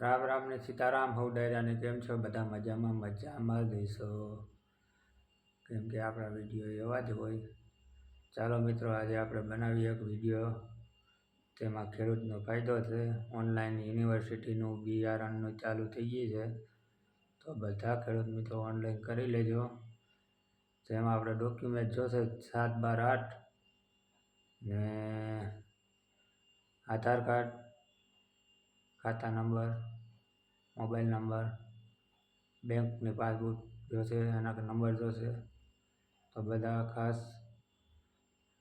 રામ રામ ને સીતારામ હવ ડાયરાને કેમ છો? બધા મજામાં? મજામાં દેશો કેમ કે આપણા વીડિયો એવા જ હોય. ચાલો મિત્રો, આજે આપણે બનાવીએ એક વીડિયો. તેમાં ખેડૂતનો ફાયદો છે. ઓનલાઈન યુનિવર્સિટીનું બિયારણનું ચાલુ થઈ ગયું છે. તો બધા ખેડૂત મિત્રો ઓનલાઈન કરી લેજો. જેમાં આપણે ડોક્યુમેન્ટ જોશે સાત બાર આઠ ને આધાર કાર્ડ ખાતા નંબર, મોબાઈલ નંબર બેંકની પાસબુક જોશે, એના નંબર જોશે. તો બધા ખાસ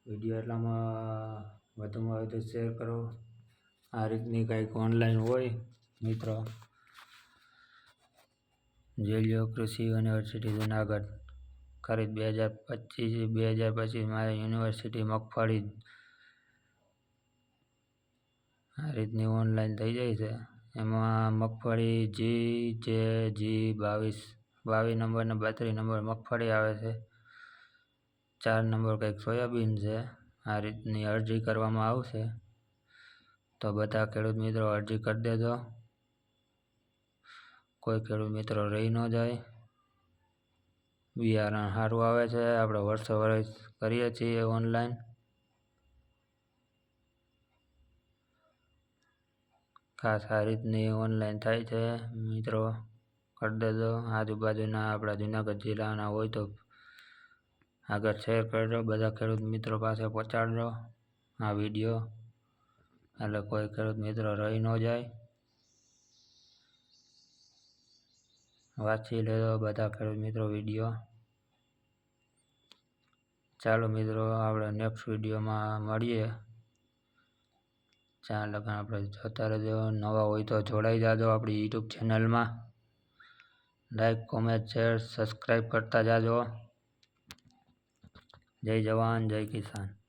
વીડિયો એટલામાં વધુમાં વધુ શેર કરો. આ રીતની કંઈક ઓનલાઈન હોય, મિત્રો. જોઈ કૃષિ યુનિવર્સિટી જુનાગઢ ખરીદ બે હજાર પચીસ, બે હજાર પચીસ, મારે યુનિવર્સિટી મગફળી આ રીતની ઓનલાઈન થઈ જાય છે. એમાં મગફળી જી જે જી બાવીસ બાવીસ નંબર ને બત્રીસ નંબર મગફળી આવે છે. ચાર નંબર કંઈક સોયાબીન છે. આ રીતની અરજી કરવામાં આવશે. તો બધા ખેડૂત મિત્રો અરજી કરી દેજો. કોઈ ખેડૂત મિત્રો રહી ન જાય. બિયારણ સારું આવે છે. આપણે વર્ષો વર્ષ કરીએ છીએ ઓનલાઈન. ખાસ આ રીતની ઓનલાઈન થાય છે. મિત્રો, કરી દેજો. આજુબાજુના, આપણા જુનાગઢ જિલ્લાના હોય તો આગળ શેર કરજો. બધા ખેડૂત મિત્રો પાસે પહોંચાડજો આ વીડિયો એટલે કોઈ ખેડૂત મિત્રો રહી ન જાય. વાંચી લેજો બધા ખેડૂત મિત્રો વીડિયો ચાલો મિત્રો, આપણે નેક્સ્ટ વિડીયોમાં મળીએ. ચાર લગન આપણે જોતા રહેજો. નવા હોય તો જોડાઈ જાજો આપણી યુટ્યુબ ચેનલમાં. લાઈક કોમેન્ટ શેર સબસ્ક્રાઈબ કરતા જાજો. જય જવાન, જય કિસાન.